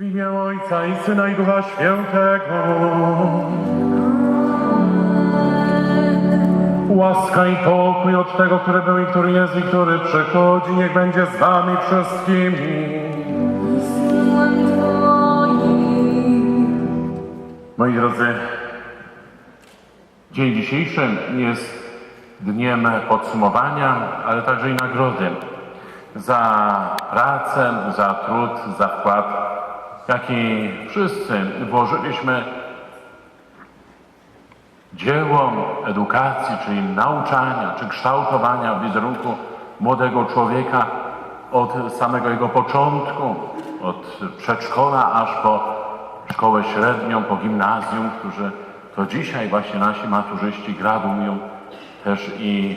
imię Ojca i Syna i Ducha Świętego. Łaska i pokój od tego, który był i który jest i który przychodzi, niech będzie z wami wszystkimi. Moi drodzy, dzień dzisiejszy jest dniem podsumowania, ale także i nagrody za pracę, za trud, za wkład, jaki wszyscy włożyliśmy dzieło edukacji, czyli nauczania, czy kształtowania wizerunku młodego człowieka od samego jego początku, od przedszkola aż po szkołę średnią, po gimnazjum, którzy to dzisiaj właśnie nasi maturzyści gradują, też i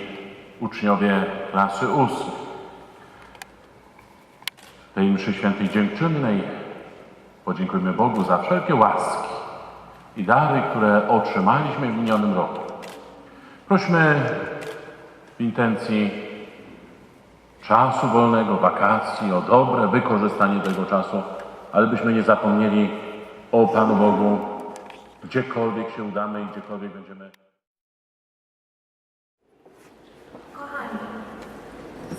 uczniowie klasy ósmej. Tej mszy świętej dziękczynnej podziękujmy Bogu za wszelkie łaski i dary, które otrzymaliśmy w minionym roku. Prośmy w intencji czasu wolnego, wakacji, o dobre wykorzystanie tego czasu, ale byśmy nie zapomnieli o Panu Bogu, gdziekolwiek się udamy i gdziekolwiek będziemy. Kochani,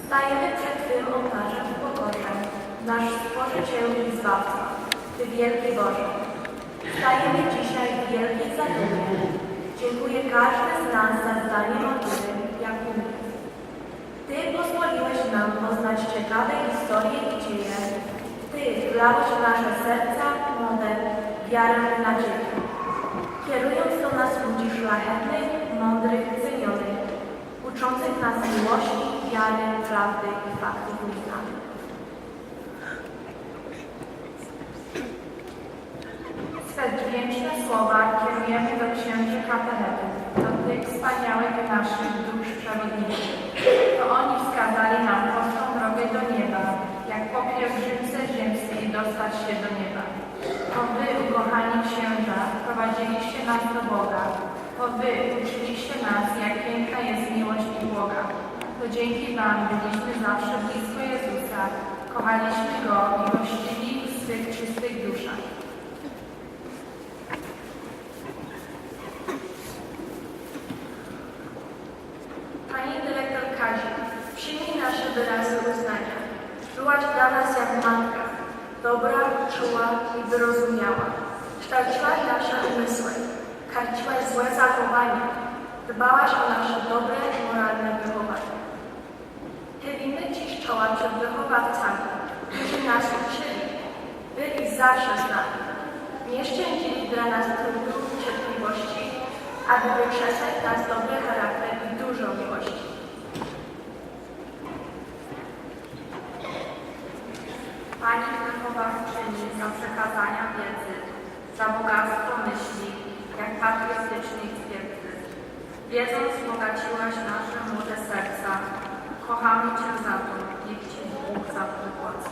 stajemy przed Twym ołtarzem w pokorze, nasz Stworzyciel i Zbawca, Ty wielki Boże. Stajemy dzisiaj w wielkiej zadumie. Dziękuję każdy z nas za zdanie matury, jak umie. Ty pozwoliłeś nam poznać ciekawe historie i dzieje. Ty wlałeś w nasze serca młode wiarę i nadzieję. Kierując do nas ludzi szlachetnych, mądrych, cenionych, uczących nas miłości, wiary, prawdy i faktów uznanych. Dźwięczne słowa kierujemy do księży kapeletów, do tych wspaniałych naszych dusz przewodniczych. To oni wskazali nam prostą drogę do nieba, jak po pielgrzymce ziemskiej dostać się do nieba. To wy, ukochani księża, prowadziliście nas do Boga. To wy uczyliście nas, jak piękna jest miłość i Boga. To dzięki wam byliśmy zawsze blisko Jezusa, kochaliśmy Go i gościli Byłaś dla nas jak matka, dobra, czuła i wyrozumiała. Kształciłaś nasze umysły, karciłaś złe zachowania, dbałaś o nasze dobre, moralne wychowanie. Chylimy Ci czoła przed wychowawcami, którzy nas uczyli, byli zawsze z nami. Nie szczędzili dla nas trudu i cierpliwości, aby wykrzesać nas dobry charakter i dużo miłości. Wychowawczyni za przekazania wiedzy, za bogactwo myśli, jak patriotycznej twierdzy. Wiedzą wzbogaciłaś nasze młode serca. Kochamy Cię za to, niech Ci Bóg za to wypłaca.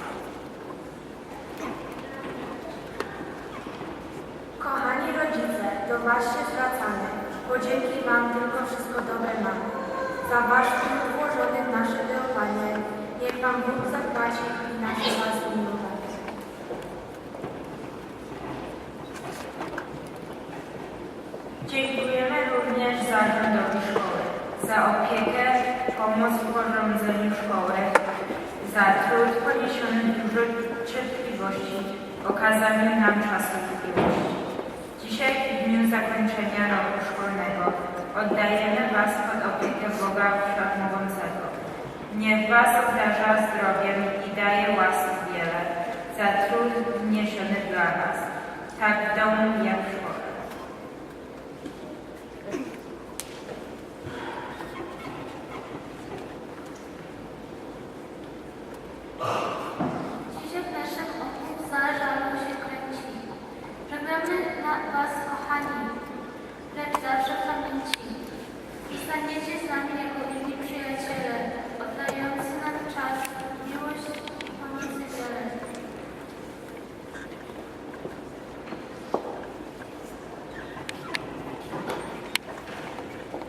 Kochani rodzice, do Was się zwracamy, bo dzięki Wam tylko wszystko dobre mamy. Za Wasz włożony w nasze wychowanie, niech Wam Bóg zapłaci i nasze Was miłować. Dziękujemy również zarządowi szkoły za opiekę, pomoc w urządzeniu szkoły, za trud poniesiony dużo cierpliwości, okazaniu nam czasu chwilości. Dzisiaj w dniu zakończenia roku szkolnego oddajemy Was pod opiekę Boga Wszechmogącego. Niech Was obdarza zdrowiem i daje łaski wiele za trud wniesiony dla nas, tak w domu jak w szkole. Was, kochani, lecz zawsze w pamięci. Zostaniecie z nami jako inni przyjaciele, oddający nam czas, miłość i pomocy wiele.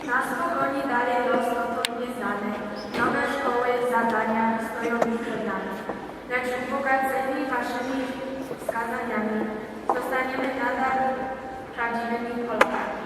Nas pogoni dalej los dotąd nieznany. Nowe szkoły, zadania stoją przed nami. Lecz ubogaceni Waszymi przykazaniami, zostaniemy nadal prawdziwymi Polakami.